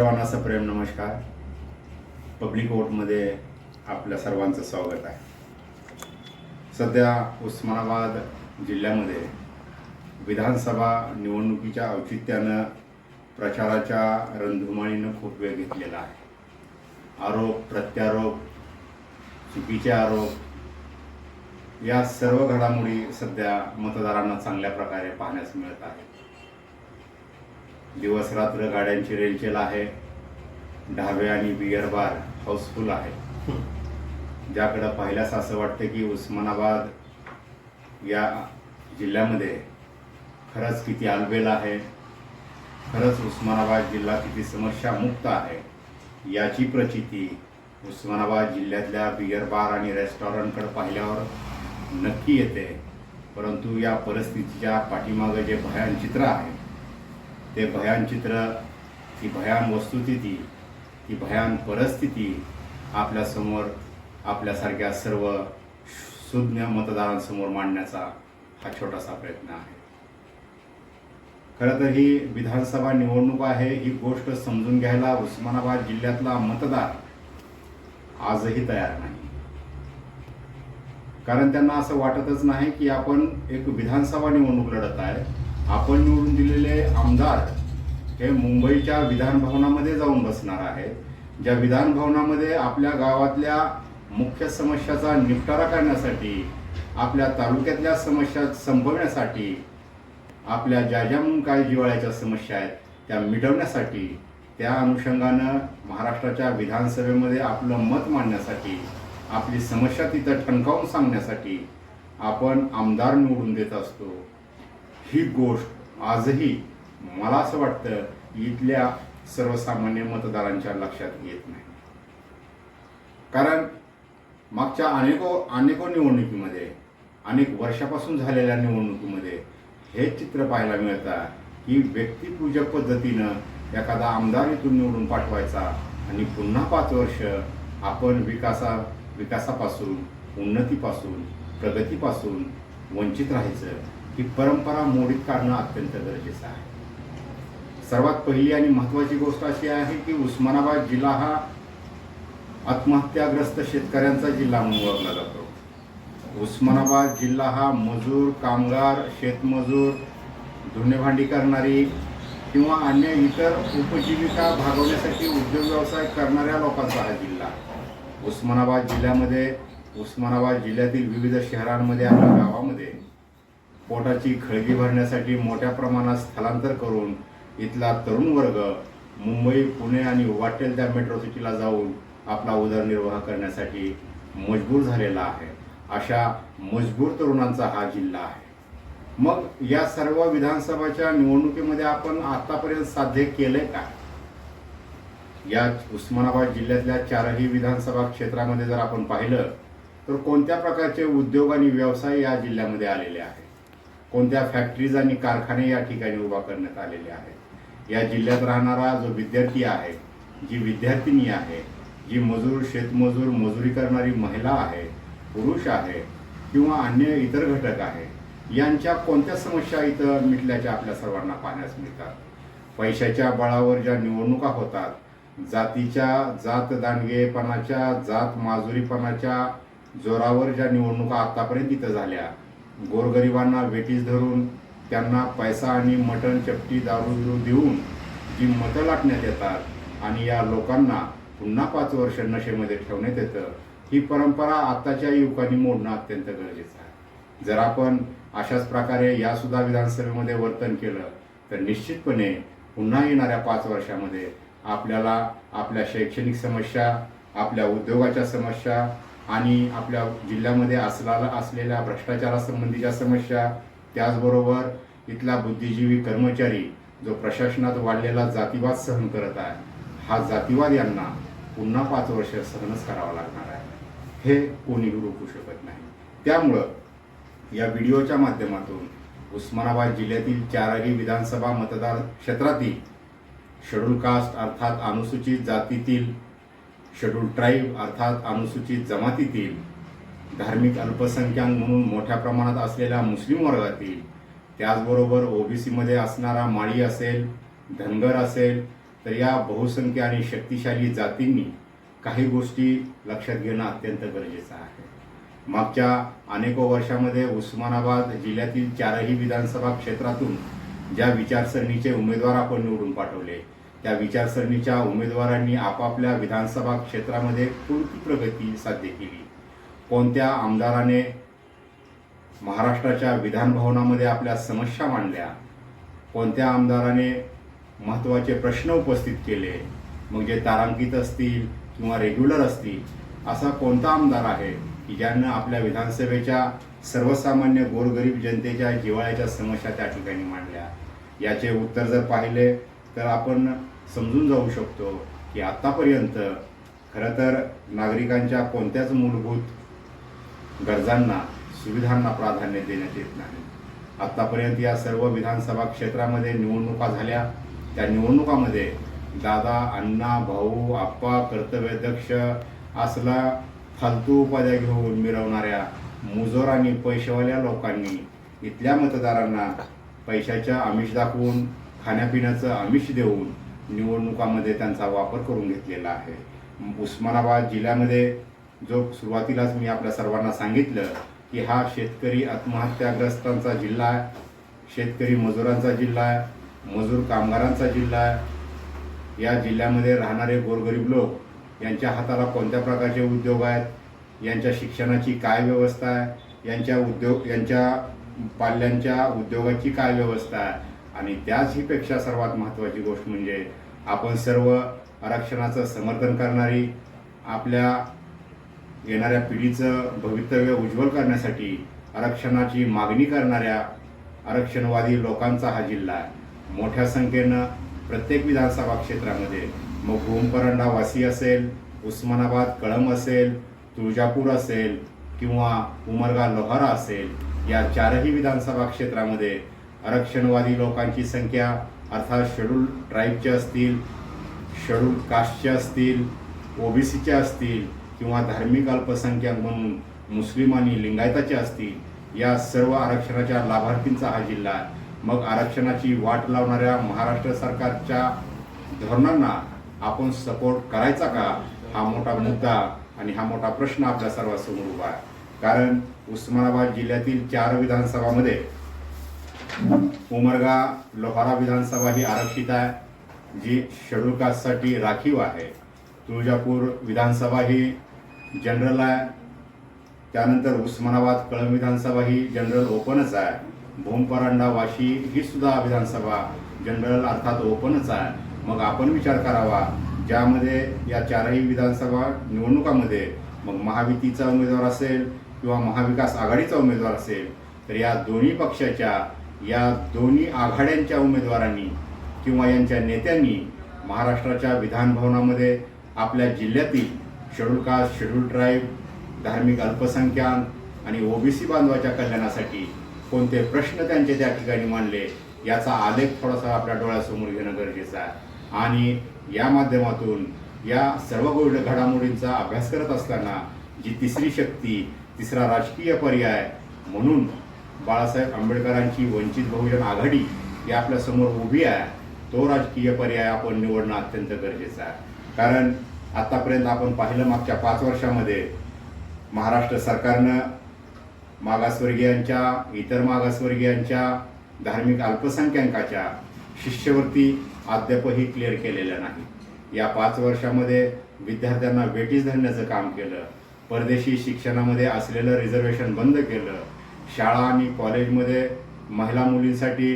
सर्वांना सप्रेम नमस्कार. पब्लिक वोटमध्ये आपल्या सर्वांचं स्वागत आहे. सध्या उस्मानाबाद जिल्ह्यामध्ये विधानसभा निवडणुकीच्या औचित्यानं प्रचाराच्या रणधुमाळीनं खूप वेळ घेतलेला आहे. आरोप प्रत्यारोप चुकीचे आरोप या सर्व घडामोडी सध्या मतदारांना चांगल्या प्रकारे पाहण्यास मिळत आहेत. दिवस रात्र गाड्यांची रेलचेल आहे. ढाबे आणि बियर बार हाऊसफुल आहे. ज्याकडं पाहिल्यास असं वाटतं की उस्मानाबाद या जिल्ह्यामध्ये खरंच किती आलबेल आहे. खरंच उस्मानाबाद जिल्हा किती समस्यामुक्त आहे. याची प्रचिती उस्मानाबाद जिल्ह्यातल्या बियर बार आणि रेस्टॉरंटकडे पाहिल्यावर नक्की येते. परंतु या परिस्थितीच्या पाठीमागं जे भयान चित्र आहे ते भयान चित्र ती भयान वस्तुस्थिती ती भयान परिस्थिती आपल्यासमोर आपल्यासारख्या सर्व सुज्ञ मतदारांसमोर मांडण्याचा हा छोटासा प्रयत्न आहे. खरं तर ही विधानसभा निवडणूक आहे ही गोष्ट समजून घ्यायला उस्मानाबाद जिल्ह्यातला मतदार आजही तयार नाही. कारण त्यांना असं वाटतच नाही की आपण एक विधानसभा निवडणूक लढत आहे. आपण निवडून दिलेले आमदार हे मुंबईच्या विधानभवनामध्ये जाऊन बसणार आहेत. ज्या विधानभवनामध्ये आपल्या गावातल्या मुख्य समस्याचा निपटारा करण्यासाठी आपल्या तालुक्यातल्या समस्या संपवण्यासाठी आपल्या ज्या ज्या म्हणून जिवाळ्याच्या समस्या आहेत त्या मिटवण्यासाठी त्या अनुषंगानं महाराष्ट्राच्या विधानसभेमध्ये आपलं मत मांडण्यासाठी आपली समस्या तिथं ठणकावून सांगण्यासाठी आपण आमदार निवडून देत असतो. ही गोष्ट आजही मला असं वाटतं इथल्या सर्वसामान्य मतदारांच्या लक्षात येत नाही. कारण मागच्या अनेको अनेको निवडणुकीमध्ये अनेक वर्षापासून झालेल्या निवडणुकीमध्ये हे चित्र पाहायला मिळतं की व्यक्तिपूजक पद्धतीनं एखादा आमदार इथून निवडून पाठवायचा आणि पुन्हा पाच वर्ष आपण विकासा विकासापासून उन्नतीपासून प्रगतीपासून वंचित राहायचं. ही परंपरा मोडीत काढणं अत्यंत गरजेचं आहे. सर्वात पहिली आणि महत्त्वाची गोष्ट अशी आहे की उस्मानाबाद जिल्हा हा आत्महत्याग्रस्त शेतकऱ्यांचा जिल्हा म्हणून ओळखला जातो. उस्मानाबाद जिल्हा हा मजूर कामगार शेतमजूर धुणेभांडी करणारी किंवा अन्य इतर उपजीविका भागवण्यासाठी उद्योग व्यवसाय करणाऱ्या लोकांचा हा जिल्हा उस्मानाबाद जिल्ह्यामध्ये उस्मानाबाद जिल्ह्यातील विविध शहरांमध्ये आणि गावामध्ये पोटाची खळगी भरण्यासाठी मोठ्या प्रमाणात स्थलांतर करून इथला तरुण वर्ग मुंबई पुणे आणि वाटेल त्या मेट्रो सिटीला जाऊन आपला उदरनिर्वाह करण्यासाठी मजबूर झालेला आहे. अशा मजबूर तरुणांचा हा जिल्हा आहे. मग या सर्व विधानसभाच्या निवडणुकीमध्ये आपण आतापर्यंत साध्य केले का? या उस्मानाबाद जिल्ह्यातल्या चारही विधानसभा क्षेत्रामध्ये जर आपण पाहिलं तर कोणत्या प्रकारचे उद्योग आणि व्यवसाय या जिल्ह्यामध्ये आलेले आहेत? कोणत्या फॅक्टरीज आणि कारखाने या ठिकाणी उभा करण्यात आलेले आहेत? या जिल्ह्यात राहणारा जो विद्यार्थी आहे जी विद्यार्थिनी आहे जी मजूर शेतमजूर मजुरी करणारी महिला आहे पुरुष आहे किंवा अन्य इतर घटक आहे यांच्या कोणत्या समस्या इथं मिटल्याच्या आपल्या सर्वांना पाहण्यास मिळतात? पैशाच्या बळावर ज्या निवडणुका होतात जातीच्या जात दांडगेपणाच्या जात माजुरीपणाच्या जोरावर ज्या निवडणुका आतापर्यंत इथं झाल्या गोरगरिबांना वेटीस धरून त्यांना पैसा आणि मटण चपटी दारू बिरू देऊन जी मतं लाटण्यात येतात आणि या लोकांना पुन्हा पाच वर्ष नशेमध्ये ठेवण्यात येतं ही परंपरा आत्ताच्या युवकांनी मोडणं अत्यंत गरजेचं आहे. जर आपण अशाच प्रकारे यासुद्धा विधानसभेमध्ये वर्तन केलं तर निश्चितपणे पुन्हा येणाऱ्या पाच वर्षामध्ये आपल्याला आपल्या शैक्षणिक समस्या आपल्या उद्योगाच्या समस्या आणि आपल्या जिल्ह्यामध्ये असलेला असलेल्या भ्रष्टाचारासंबंधीच्या समस्या त्याचबरोबर इथला बुद्धिजीवी कर्मचारी जो प्रशासनात वाढलेला जातीवाद सहन करत आहे हा जातीवाद यांना पुन्हा पाच वर्ष सहनच करावा लागणार आहे. हे कोणीही रोखू शकत नाही. त्यामुळं या व्हिडिओच्या माध्यमातून उस्मानाबाद जिल्ह्यातील चारही विधानसभा मतदार क्षेत्रातील शेड्यूल कास्ट अर्थात अनुसूचित जातीतील शेड्यूल ट्राईब अर्थात अनुसूचित जमातीतील धार्मिक अल्पसंख्याक म्हणून मोठ्या प्रमाणात असलेल्या मुस्लिम वर्गातील त्याचबरोबर ओबीसीमध्ये असणारा माळी असेल धनगर असेल तर या बहुसंख्य आणि शक्तिशाली जातींनी काही गोष्टी लक्षात घेणं अत्यंत गरजेचं आहे. मागच्या अनेको वर्षामध्ये उस्मानाबाद जिल्ह्यातील चारही विधानसभा क्षेत्रातून ज्या विचारसरणीचे उमेदवार आपण निवडून पाठवले त्या विचारसरणीच्या उमेदवारांनी आपापल्या विधानसभा क्षेत्रामध्ये कोणती प्रगती साध्य केली. कोणत्या आमदाराने महाराष्ट्राच्या विधानभवनामध्ये आपल्या समस्या मांडल्या? कोणत्या आमदाराने महत्त्वाचे प्रश्न उपस्थित केले? मग जे तारांकित असतील किंवा रेग्युलर असतील असा कोणता आमदार आहे की ज्यानं आपल्या विधानसभेच्या सर्वसामान्य गोरगरीब जनतेच्या जिवाळ्याच्या समस्या त्या ठिकाणी मांडल्या? याचे उत्तर जर पाहिले तर आपण समजून जाऊ शकतो की आत्तापर्यंत खरं तर नागरिकांच्या कोणत्याच मूलभूत गरजांना सुविधांना प्राधान्य देण्यात येत नाही. आत्तापर्यंत या सर्व विधानसभा क्षेत्रामध्ये निवडणुका झाल्या. त्या निवडणुकामध्ये दादा अण्णा भाऊ आप्पा कर्तव्यदक्ष असला फालतू उपाध्या घेऊन मिरवणाऱ्या मुजोरांनी आणि लोकांनी इथल्या मतदारांना पैशाच्या आमिष दाखवून खाण्यापिण्याचं आमिष देऊन निवडणुकामध्ये त्यांचा वापर करून घेतलेला आहे. उस्मानाबाद जिल्ह्यामध्ये जो सुरुवातीलाच मी आपल्या सर्वांना सांगितलं की हा शेतकरी आत्महत्याग्रस्तांचा जिल्हा आहे शेतकरी मजुरांचा जिल्हा आहे मजूर कामगारांचा जिल्हा आहे. या जिल्ह्यामध्ये राहणारे गोरगरीब लोक यांच्या हाताला कोणत्या प्रकारचे उद्योग आहेत यांच्या शिक्षणाची काय व्यवस्था आहे यांच्या उद्योग यांच्या पाल्यांच्या उद्योगाची काय व्यवस्था आहे आणि त्याचहीपेक्षा सर्वात महत्त्वाची गोष्ट म्हणजे आपण सर्व आरक्षणाचं समर्थन करणारी आपल्या येणाऱ्या पिढीचं भवितव्य उज्ज्वल करण्यासाठी आरक्षणाची मागणी करणाऱ्या आरक्षणवादी लोकांचा हा जिल्हा आहे. मोठ्या संख्येनं प्रत्येक विधानसभा क्षेत्रामध्ये मग भूमपरंडा वासी असेल उस्मानाबाद कळंब असेल तुळजापूर असेल किंवा उमरगा लोहारा असेल या चारही विधानसभा क्षेत्रामध्ये आरक्षणवादी लोकांची संख्या अर्थात शेड्यूल ट्राईबचे असतील शेड्यूल कास्टचे असतील ओबीसीचे असतील किंवा धार्मिक अल्पसंख्याक म्हणून मुस्लिम आणि लिंगायताचे असतील या सर्व आरक्षणाच्या लाभार्थींचा हा जिल्हा आहे. मग आरक्षणाची वाट लावणाऱ्या महाराष्ट्र सरकारच्या धोरणांना आपण सपोर्ट करायचा का? हा मोठा मुद्दा आणि हा मोठा प्रश्न आपल्या सर्वांसमोर उभा आहे. कारण उस्मानाबाद जिल्ह्यातील चार विधानसभामध्ये उमरगा लोहारा विधानसभा ही आरक्षित आहे जी शेड्यूल कास्टसाठी राखीव आहे. तुळजापूर विधानसभा ही जनरल आहे. त्यानंतर उस्मानाबाद कळंब विधानसभा ही जनरल ओपनच आहे. भूमपरांडा वाशी ही सुद्धा विधानसभा जनरल अर्थात ओपनच आहे. मग आपण विचार करावा ज्यामध्ये या चारही विधानसभा निवडणुकामध्ये मग महायुतीचा उमेदवार असेल किंवा महाविकास आघाडीचा उमेदवार असेल तर या दोन्ही पक्षाच्या या दोन्ही आघाड्यांच्या उमेदवारांनी किंवा यांच्या नेत्यांनी महाराष्ट्राच्या विधानभवनामध्ये आपल्या जिल्ह्यातील शेड्यूल कास्ट शेड्यूल ट्राईब धार्मिक अल्पसंख्याक आणि ओबीसी बांधवाच्या कल्याणासाठी कोणते प्रश्न त्यांचे त्या ठिकाणी मांडले याचा आलेख थोडासा आपल्या डोळ्यासमोर घेणं गरजेचं आहे. आणि या माध्यमातून या सर्व गोष्ट घडामोडींचा अभ्यास करत असताना जी तिसरी शक्ती तिसरा राजकीय पर्याय म्हणून बाळासाहेब आंबेडकरांची वंचित बहुजन आघाडी ही आपल्यासमोर उभी आहे तो राजकीय पर्याय आपण निवडणं अत्यंत गरजेचं आहे. कारण आतापर्यंत आपण पाहिलं मागच्या पाच वर्षामध्ये महाराष्ट्र सरकारनं मागासवर्गीयांच्या इतर मागासवर्गीयांच्या धार्मिक अल्पसंख्याकाच्या शिष्यवृत्ती अद्यापही क्लिअर केलेल्या नाही. या पाच वर्षामध्ये विद्यार्थ्यांना वेटीस धरण्याचं काम केलं परदेशी शिक्षणामध्ये असलेलं रिझर्वेशन बंद केलं शाळा आणि कॉलेजमध्ये महिला मुलींसाठी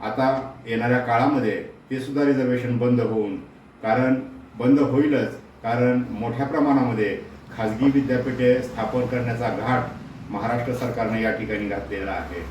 आता येणाऱ्या काळामध्ये ते सुद्धा रिझर्वेशन बंद होऊन कारण बंद होईलच कारण मोठ्या प्रमाणामध्ये खाजगी विद्यापीठे स्थापन करण्याचा घाट महाराष्ट्र सरकारने या ठिकाणी घातलेला आहे.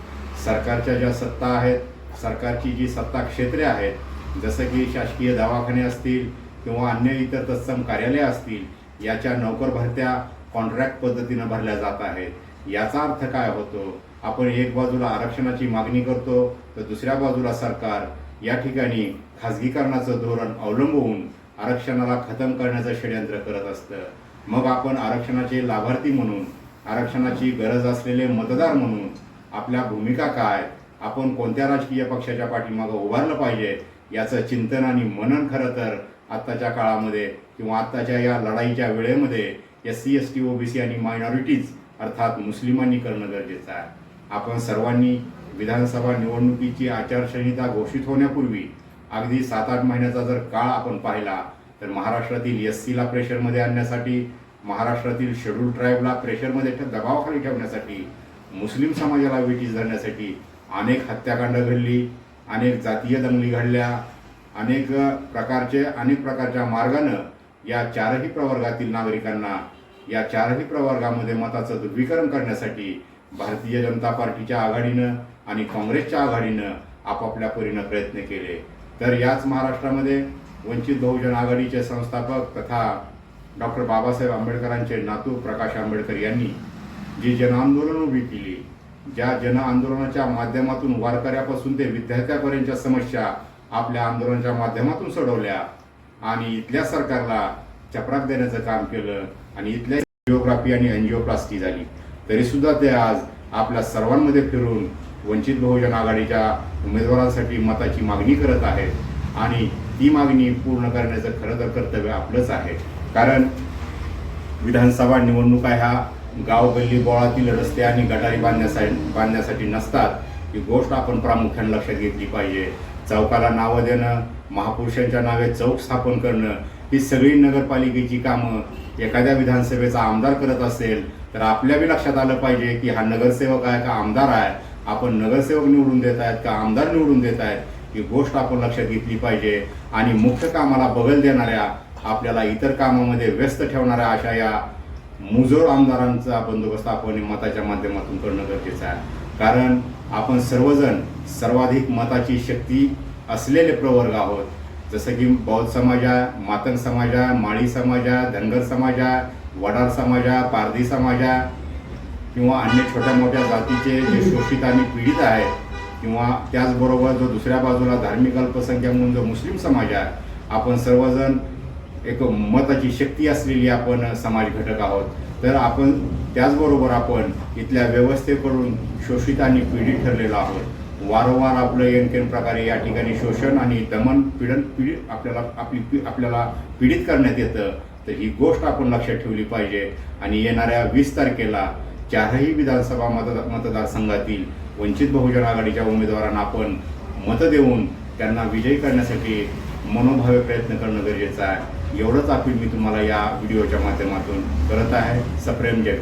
सरकारच्या ज्या सत्ता आहेत सरकारची जी सत्ता क्षेत्रे आहेत जसं की शासकीय दवाखाने असतील किंवा अन्य इतर तत्सम कार्यालय असतील याच्या नोकर भरत्या कॉन्ट्रॅक्ट पद्धतीनं भरल्या जात आहेत. याचा अर्थ काय होतो? आपण एक बाजूला आरक्षणाची मागणी करतो तर दुसऱ्या बाजूला सरकार या ठिकाणी खाजगीकरणाचं धोरण अवलंबवून आरक्षणाला खतम करण्याचं षडयंत्र करत असतं. मग आपण आरक्षणाचे लाभार्थी म्हणून आरक्षणाची गरज असलेले मतदार म्हणून आपल्या भूमिका काय? आपण कोणत्या राजकीय पक्षाच्या पाठीमागं उभारलं पाहिजे? याचं चिंतन आणि मनन खरं तर आत्ताच्या काळामध्ये किंवा आत्ताच्या या लढाईच्या वेळेमध्ये S C S T OBC आणि मायनॉरिटीज अर्थात मुस्लिमांनी करणं गरजेचं आहे. आपण सर्वांनी विधानसभा निवडणुकीची आचारसंहिता घोषित होण्यापूर्वी अगदी सात आठ महिन्याचा जर काळ आपण पाहिला तर महाराष्ट्रातील एस सीला प्रेशरमध्ये आणण्यासाठी महाराष्ट्रातील शेड्यूल ट्राईबला प्रेशरमध्ये दबावाखाली ठेवण्यासाठी मुस्लिम समाजाला वेटीस धरण्यासाठी अनेक हत्याकांड घडली अनेक जातीय दंगली घडल्या अनेक प्रकारचे अनेक प्रकारच्या मार्गानं या चारही प्रवर्गातील नागरिकांना या चारही प्रवर्गामध्ये मताचं ध्रुवीकरण करण्यासाठी भारतीय जनता पार्टीच्या आघाडीनं आणि काँग्रेसच्या आघाडीनं आपापल्या परीनं प्रयत्न केले. तर याच महाराष्ट्रामध्ये वंचित बहुजन आघाडीचे संस्थापक तथा डॉक्टर बाबासाहेब आंबेडकरांचे नातू प्रकाश आंबेडकर यांनी जी जनआंदोलन उभी केली ज्या जन आंदोलनाच्या माध्यमातून वारकऱ्यापासून ते विद्यार्थ्यापर्यंतच्या समस्या आपल्या आंदोलनाच्या माध्यमातून सोडवल्या आणि इथल्या सरकारला चपराक देण्याचं काम केलं. आणि इथल्या जिओग्राफी आणि एनजिओप्लास्टी झाली. तरी सुद्धा ते आज आपल्या सर्वांमध्ये फिरून वंचित बहुजन आघाडीच्या उमेदवारांसाठी मताची मागणी करत आहेत आणि ती मागणी पूर्ण करण्याचं खरं तर कर्तव्य आपलंच आहे. कारण विधानसभा निवडणुका ह्या गाव गल्ली बोळातील रस्ते आणि गटारी बांधण्यासाठी बांधण्यासाठी नसतात. ही गोष्ट आपण प्रामुख्याने लक्षात घेतली पाहिजे. चौकाला नावं देणं महापुरुषांच्या नावे चौक स्थापन करणं ही सगळी नगरपालिकेची कामं एखाद्या विधानसभेचा आमदार करत असेल तर आपल्या बी लक्षात आलं पाहिजे की हा नगरसेवक आहे का आमदार आहे? आपण नगरसेवक निवडून देत आहेत का आमदार निवडून देत आहेत? ही गोष्ट आपण लक्षात घेतली पाहिजे. आणि मुख्य कामाला बगल देणाऱ्या आपल्याला इतर कामामध्ये व्यस्त ठेवणाऱ्या अशा या मुजोर आमदारांचा बंदोबस्त आपण मताच्या माध्यमातून करणं गरजेचं आहे. कारण आपण सर्वजण सर्वाधिक मताची शक्ती असलेले प्रवर्ग आहोत. जसं की बौद्ध समाज आहे मातंग समाज आहे माळी समाज आहे धनगर समाज आहे वडार समाज आहे पारधी समाज आहे किंवा अन्य छोट्या मोठ्या जातीचे जे शोषित आणि पीडित आहेत किंवा त्याचबरोबर जो दुसऱ्या बाजूला धार्मिक अल्पसंख्याक म्हणून जो मुस्लिम समाज आहे आपण सर्वजण एक मताची शक्ती असलेली आपण समाज घटक आहोत. तर आपण त्याचबरोबर आपण इथल्या व्यवस्थेकडून शोषित आणि पीडित ठरलेलो आहोत. वारंवार आपलं एनकेन प्रकारे या ठिकाणी शोषण आणि दमन पीडन पीडित आपल्याला आपली पी- आपल्याला पीडित करण्यात येतं. तर ही गोष्ट आपण लक्षात ठेवली पाहिजे. आणि येणाऱ्या वीस तारखेला चारही विधानसभा मतदार मतदारसंघातील वंचित बहुजन आघाडीच्या उमेदवारांना आपण मतं देऊन त्यांना विजयी करण्यासाठी मनोभावे प्रयत्न करणं गरजेचं आहे. एवढंच अपील मी तुम्हाला या व्हिडिओच्या माध्यमातून करत आहे. सप्रेम जय